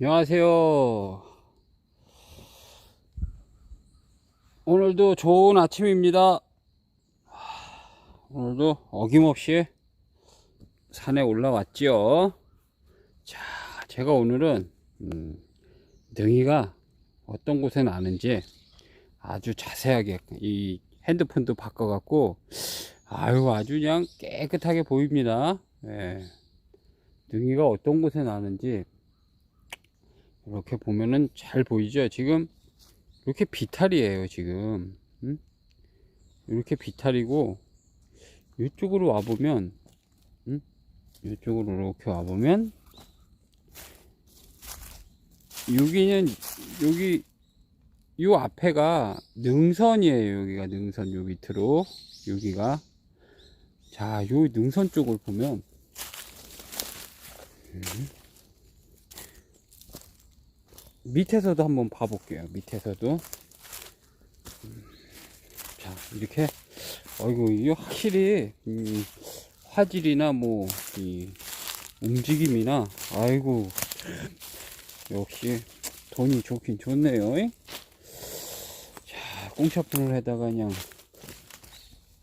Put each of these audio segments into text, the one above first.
안녕하세요. 오늘도 좋은 아침입니다. 오늘도 어김없이 산에 올라왔지요. 자, 제가 오늘은 음, 능이가 어떤 곳에 나는지 아주 자세하게 이 핸드폰도 바꿔갖고 아유 아주 그냥 깨끗하게 보입니다. 예. 능이가 어떤 곳에 나는지 이렇게 보면은 잘 보이죠? 지금 이렇게 비탈이에요, 지금. 음? 이렇게 비탈이고 이쪽으로 와 보면 음? 이쪽으로 이렇게 와 보면 여기는 여기 요 앞에가 능선이에요. 여기가 능선 요 밑으로 여기가 자, 요 능선 쪽을 보면 음. 밑에서도 한번 봐볼게요. 밑에서도. 음, 자, 이렇게, 어이구, 이게 확실히, 음, 화질이나 뭐, 이, 움직임이나, 아이고, 역시, 돈이 좋긴 좋네요. 잉? 자, 꽁샤분을 해다가 그냥,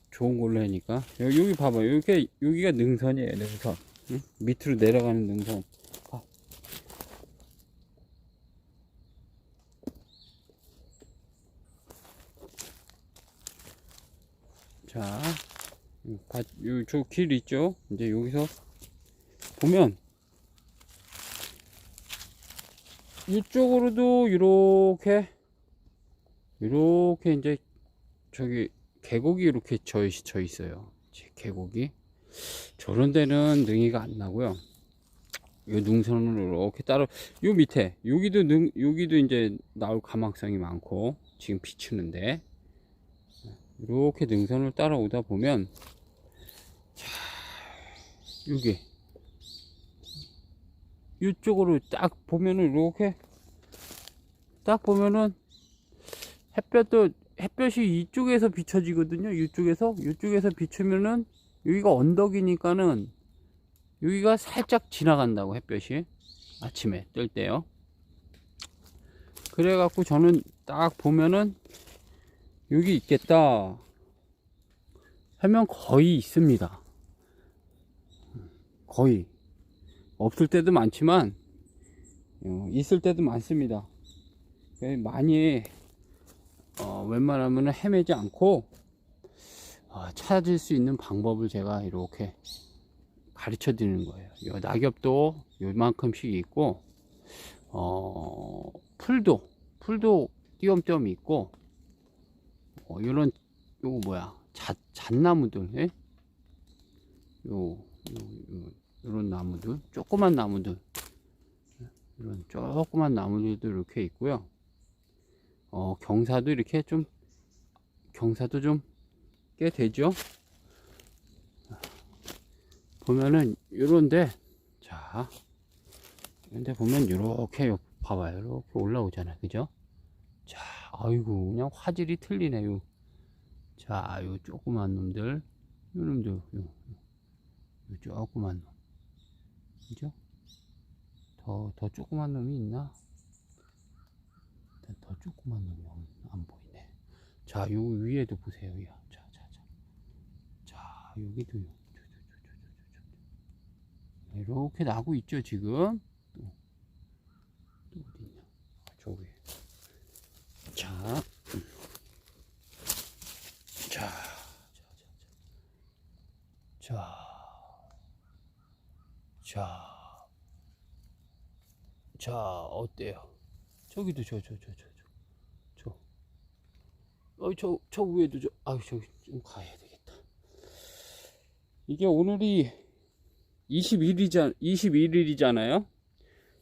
좋은 걸로 하니까. 여기, 여기 봐봐요. 이렇게, 여기가 능선이에요, 능선. 응? 밑으로 내려가는 능선. 자, 저 길 있죠? 이제 여기서 보면 이쪽으로도 이렇게 이렇게 이제 저기 계곡이 이렇게 져 있어요. 계곡이 저런 데는 능이가 안 나고요. 이 능선으로 이렇게 따로 요 밑에 여기도 능 여기도 이제 나올 가망성이 많고 지금 비추는데 이렇게 능선을 따라오다 보면 자 여기 이쪽으로 딱 보면은 이렇게 딱 보면은 햇볕도 햇볕이 이쪽에서 비춰지거든요. 이쪽에서 이쪽에서 비추면은 여기가 언덕이니까는 여기가 살짝 지나간다고 햇볕이. 아침에 뜰 때요. 그래 갖고 저는 딱 보면은 여기 있겠다 하면 거의 있습니다. 거의 없을 때도 많지만 어, 있을 때도 많습니다. 예, 많이 어, 웬만하면 헤매지 않고 어, 찾을 수 있는 방법을 제가 이렇게 가르쳐 드리는 거예요. 요 낙엽도 요만큼씩 있고 어, 풀도 풀도 띄엄띄엄 있고 어, 요런, 요거 뭐야, 잣, 잣나무들, 예? 요, 요, 요, 요런 나무들, 조그만 나무들, 이런 조그만 나무들도 이렇게 있고요. 어, 경사도 이렇게 좀, 경사도 좀 꽤 되죠? 보면은, 요런데, 자, 근데 보면 요렇게, 요, 봐봐요. 이렇게 올라오잖아요. 그죠? 자, 아이고, 그냥 화질이 틀리네요. 자, 요 조그만 놈들, 요 놈들, 요, 요, 요 조그만 놈. 그죠? 더, 더 조그만 놈이 있나? 더 조그만 놈이 안, 안 보이네. 자, 요 위에도 보세요. 야, 자, 자, 자. 자, 저, 저. 이렇게 나고 있죠, 지금? 또, 또 어디 있냐? 아, 저 위에. 자, 자, 자, 자, 자, 어때요? 저기도 저, 저, 저, 저, 저, 저, 어, 저, 저 위에도 저, 아유, 저기 좀 가야 되겠다. 이게 오늘이 21일이잖, 21일이잖아요?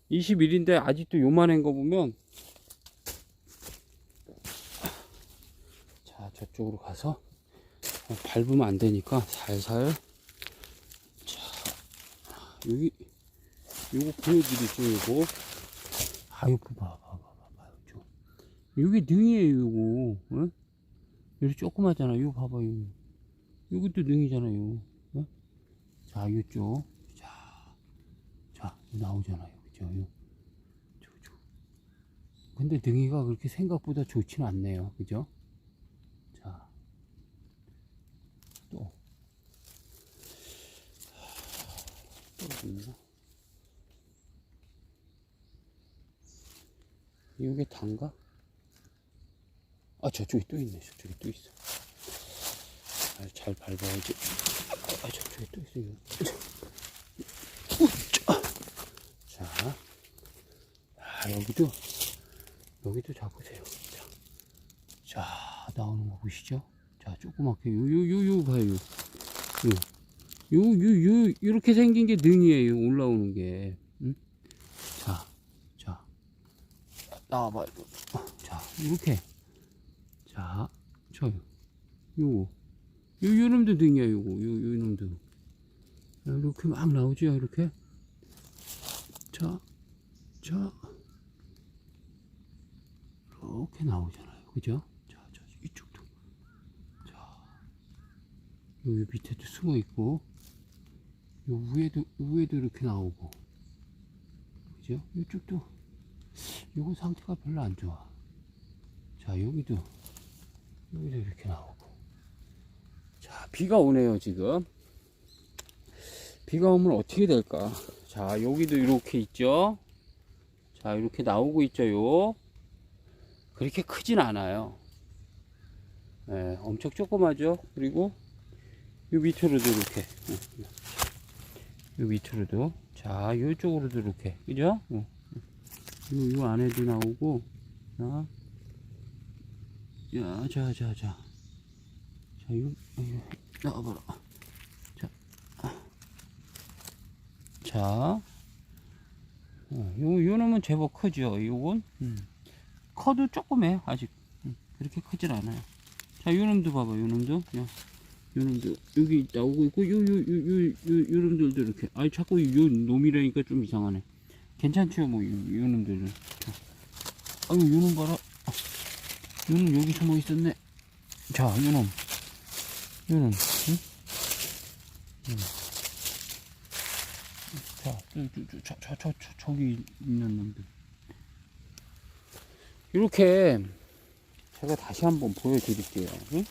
21일인데 아직도 요만한 거 보면 자 저쪽으로 가서 어, 밟으면 안 되니까 살살 자 여기 요거 보여드리죠 요거 아유 봐봐 봐봐 봐봐 좀 여기 능이에요 요거. 어? 여기 조그마잖아. 요거 봐봐 요 여기도 능이잖아요 어? 자 요쪽. 자, 자 나오잖아요 그죠 요, 근데 능이가 그렇게 생각보다 좋지는 않네요. 그죠? 자, 또. 또 있나? 이게 단가? 아, 저쪽에 또 있네. 저쪽에 또 있어. 아, 잘 밟아야지. 아, 저쪽에 또 있어. 이거. 우짜. 자. 아, 여기도, 여기도 잡으세요. 자, 자 나오는 거 보시죠? 자, 조그맣게, 요, 요, 요, 요, 봐요. 요. 요, 요, 요, 요렇게 생긴 게 능이에요. 올라오는 게. 응? 자, 자. 나와봐요. 어, 자, 이렇게. 자, 저요. 요거. 요, 요 놈도 등이야, 요거. 요, 요 놈도. 이렇게 막 나오죠, 이렇게. 자, 자. 이렇게 나오잖아요. 그죠? 자, 자, 이쪽도. 자. 요 밑에도 숨어 있고. 요 위에도, 위에도 이렇게 나오고. 그죠? 이쪽도. 요거 상태가 별로 안 좋아. 자, 여기도. 여기도 이렇게 나오고. 자, 비가 오네요, 지금. 비가 오면 어떻게 될까? 자, 여기도 이렇게 있죠? 자, 이렇게 나오고 있죠, 요. 그렇게 크진 않아요. 예, 엄청 조그마죠? 그리고, 요 밑으로도 이렇게. 요 밑으로도. 자, 요쪽으로도 이렇게. 그죠? 어. 요, 요 안에도 나오고, 자. 야, 자, 자, 자. 자, 요, 요, 나와봐라. 자. 자. 어, 요, 요 놈은 제법 크죠. 요건, 음. 커도 조그매요, 아직. 음, 그렇게 크질 않아요. 자, 요 놈도 봐봐, 요 놈도. 요, 요 놈도, 여기 나오고 있고, 요, 요, 요, 요, 요, 요 놈들도 이렇게. 아이, 자꾸 요 놈이라니까 좀 이상하네. 괜찮죠, 뭐, 요, 요 놈들은. 자. 아유, 요놈 봐라. 요놈 여기 숨어 있었네. 자, 요 놈. 요 놈, 응? 요 놈. 자, 저, 저, 저, 저, 저기 있는 놈들. 이렇게 제가 다시 한번 보여드릴게요. 응?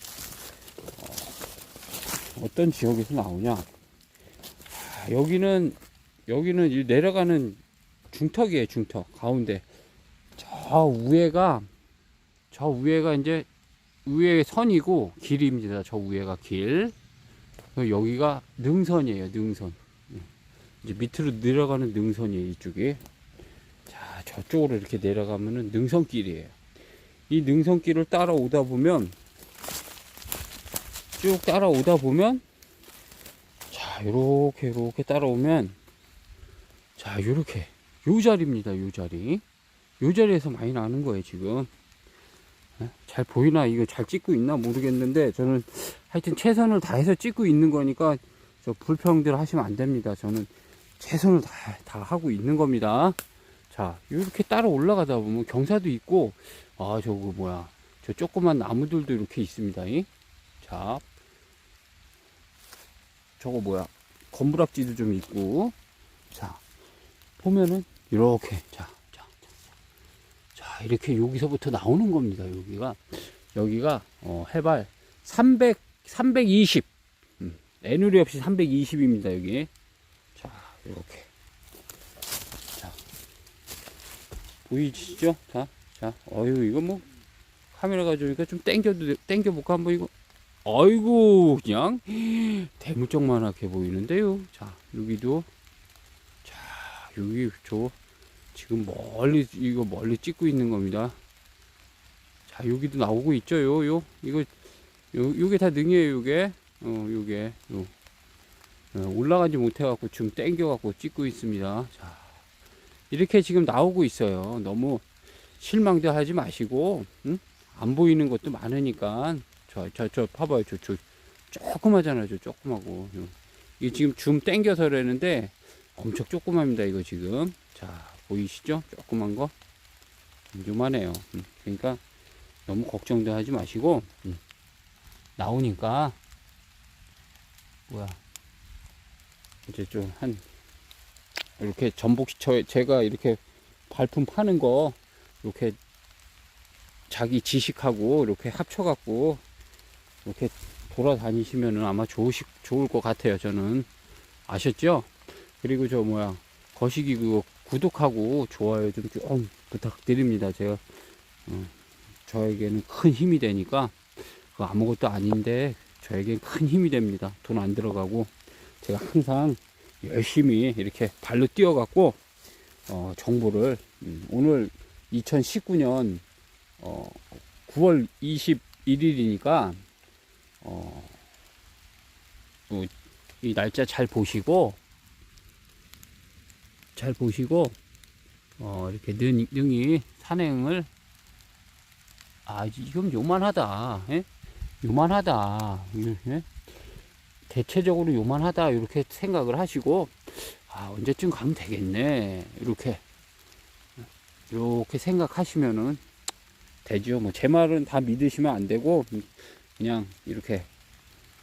어, 떤 지역에서 나오냐? 아, 여기는 여기는 이 내려가는 중턱이에요. 중턱 가운데 저 위에가 저 위에가 이제 위에 선이고 길입니다. 저 위에가 길. 여기가 능선이에요. 능선. 예. 이제 밑으로 내려가는 능선이에요. 이쪽이. 자, 저쪽으로 이렇게 내려가면은 능선길이에요. 이 능선길을 따라오다 보면 쭉 따라오다 보면 자, 요렇게 요렇게 따라오면 자, 요렇게 요 자리입니다. 요 자리. 요 자리에서 많이 나는 거예요, 지금. 예? 잘 보이나 이거 잘 찍고 있나 모르겠는데 저는 하여튼 최선을 다해서 찍고 있는 거니까 저 불평들 하시면 안 됩니다. 저는 최선을 다, 다 하고 있는 겁니다. 자, 이렇게 따라 올라가다 보면 경사도 있고, 아, 저거 뭐야. 저 조그만 나무들도 이렇게 있습니다. 이. 자, 저거 뭐야. 건물압지도 좀 있고, 자, 보면은, 이렇게, 자, 자, 자, 자, 이렇게 여기서부터 나오는 겁니다. 여기가, 여기가, 어, 해발 300, 320. 음, 애누리 없이 320입니다. 여기. 자, 이렇게. 보이시죠? 자, 자, 어유 이거 뭐 카메라 가지고니까 좀 땡겨도 땡겨 볼까 한번 이거. 아이고 그냥 대물쩍만하게 보이는데요. 자, 여기도 자, 여기 저 지금 멀리 이거 멀리 찍고 있는 겁니다. 자, 여기도 나오고 있죠. 요, 요 이거 요 요게 다 능이에요. 요게 어, 요게 요 어, 올라가지 못해 갖고 지금 땡겨 갖고 찍고 있습니다. 자. 이렇게 지금 나오고 있어요. 너무 실망도 하지 마시고, 응? 안 보이는 것도 많으니까, 저, 저, 저, 봐봐요. 저, 저, 조그마잖아요. 저 조그마고. 이게 지금 줌 땡겨서 그러는데, 엄청 조그맣니다. 이거 지금. 자, 보이시죠? 조그만 거. 요만해요. 응. 그러니까, 너무 걱정도 하지 마시고, 응. 나오니까, 뭐야. 이제 좀 한, 이렇게 전복 저 제가 이렇게 발품 파는 거 이렇게 자기 지식하고 이렇게 합쳐갖고 이렇게 돌아다니시면은 아마 좋으시, 좋을 것 같아요. 저는 아셨죠? 그리고 저 뭐야 거시기 그거 구독하고 좋아요 좀 좀 부탁드립니다. 제가 어, 저에게는 큰 힘이 되니까 그거 아무것도 아닌데 저에겐 큰 힘이 됩니다. 돈 안 들어가고 제가 항상 열심히 이렇게 발로 뛰어갖고 어, 정보를 음, 오늘 2019년 어, 9월 21일이니까 어, 어, 이 날짜 잘 보시고 잘 보시고 어, 이렇게 능, 능이 산행을 아 이건 요만하다 예? 요만하다 예? 대체적으로 요만하다 이렇게 생각을 하시고 아 언제쯤 가면 되겠네 이렇게 이렇게 생각하시면은 되죠 뭐 제 말은 다 믿으시면 안 되고 그냥 이렇게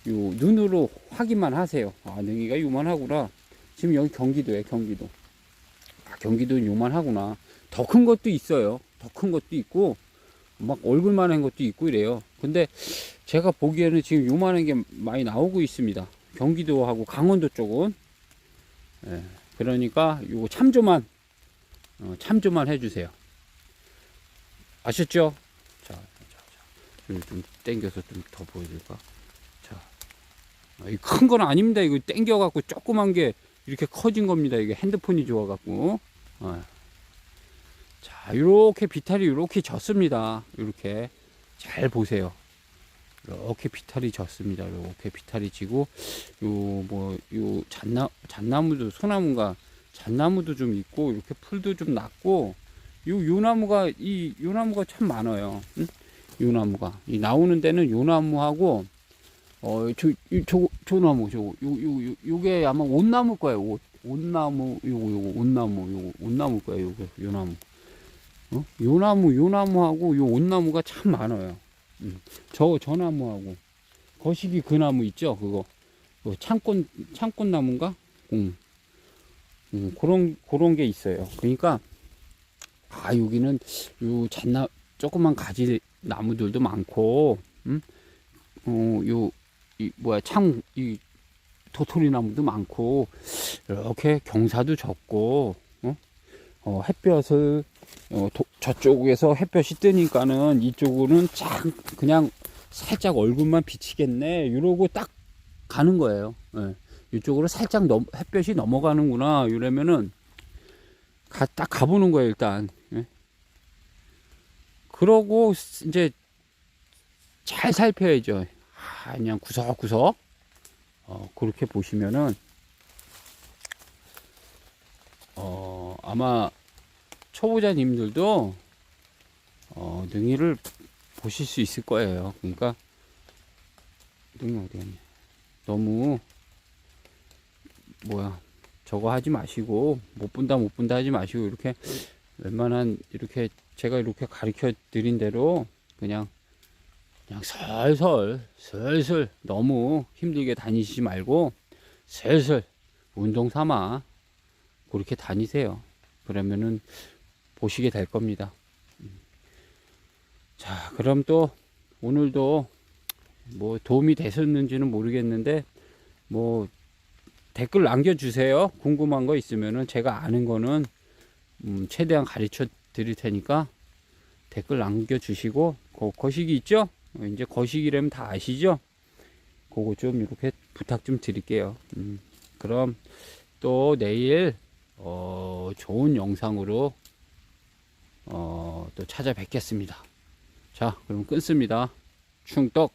요 눈으로 확인만 하세요. 아 능이가 요만하구나. 지금 여기 경기도에 경기도. 아, 경기도는 요만하구나. 더 큰 것도 있어요. 더 큰 것도 있고 막 얼굴만한 것도 있고 이래요. 근데 제가 보기에는 지금 요만한 게 많이 나오고 있습니다. 경기도하고 강원도 쪽은. 예, 그러니까 요거 참조만 어, 참조만 해주세요. 아셨죠? 좀 당겨서 좀 더 보여줄까? 자, 아, 이큰 건 아닙니다. 이거 당겨갖고 조그만 게 이렇게 커진 겁니다. 이게 핸드폰이 좋아갖고. 어. 자, 이렇게 비탈이 이렇게 졌습니다. 이렇게 잘 보세요. 이렇게 비탈이 졌습니다. 이렇게 비탈이 지고 요 뭐 요 잣나 잣나무도 소나무가 잣나무도 좀 있고 이렇게 풀도 좀 났고 요, 요 나무가, 이, 요 나무가 참 많아요. 응? 요 나무가. 이 나오는 데는 요 나무하고, 어, 저, 이, 저, 저 나무, 저, 요, 요, 요, 요게 아마 온나무 거예요. 옷, 온나무, 요거, 요거, 온나무, 요거, 온나무 거예요. 요게, 요 나무. 어? 요 나무, 요 나무하고 요 온나무가 참 많아요. 음. 저, 저 나무하고. 거시기 그 나무 있죠? 그거. 그 창꽃, 창꽃나무인가? 음. 음, 그런, 그런 게 있어요. 그러니까, 아 여기는 요 잣나 조그만 가지 나무들도 많고 음? 어 요 이 뭐야 창 이 도토리 나무도 많고 이렇게 경사도 적고 어? 어 햇볕을 어, 도, 저쪽에서 햇볕이 뜨니까는 이쪽으로는 쫙 그냥 살짝 얼굴만 비치겠네 이러고 딱 가는 거예요 예. 이쪽으로 살짝 넘, 햇볕이 넘어가는구나 이러면은 가, 딱 가보는 거예요 일단 예? 그러고 이제 잘 살펴야죠. 아, 그냥 구석구석. 어, 그렇게 보시면은 어, 아마 초보자님들도 어, 능이를 보실 수 있을 거예요. 그러니까 능이 어디 갔냐. 너무 뭐야. 저거 하지 마시고 못 본다 못 본다 하지 마시고 이렇게 웬만한 이렇게 제가 이렇게 가르쳐 드린 대로 그냥 그냥 설설 슬슬 너무 힘들게 다니시지 말고 슬슬 운동 삼아 그렇게 다니세요 그러면은 보시게 될 겁니다 음. 자 그럼 또 오늘도 뭐 도움이 되셨는지는 모르겠는데 뭐 댓글 남겨주세요. 궁금한 거 있으면은 제가 아는 거는 음, 최대한 가르쳐 드릴 테니까 댓글 남겨주시고 거, 거시기 있죠? 어, 이제 거시기라면 다 아시죠? 그거 좀 이렇게 부탁 좀 드릴게요. 음, 그럼 또 내일 어, 좋은 영상으로 어, 또 찾아뵙겠습니다. 자, 그럼 끊습니다. 충떡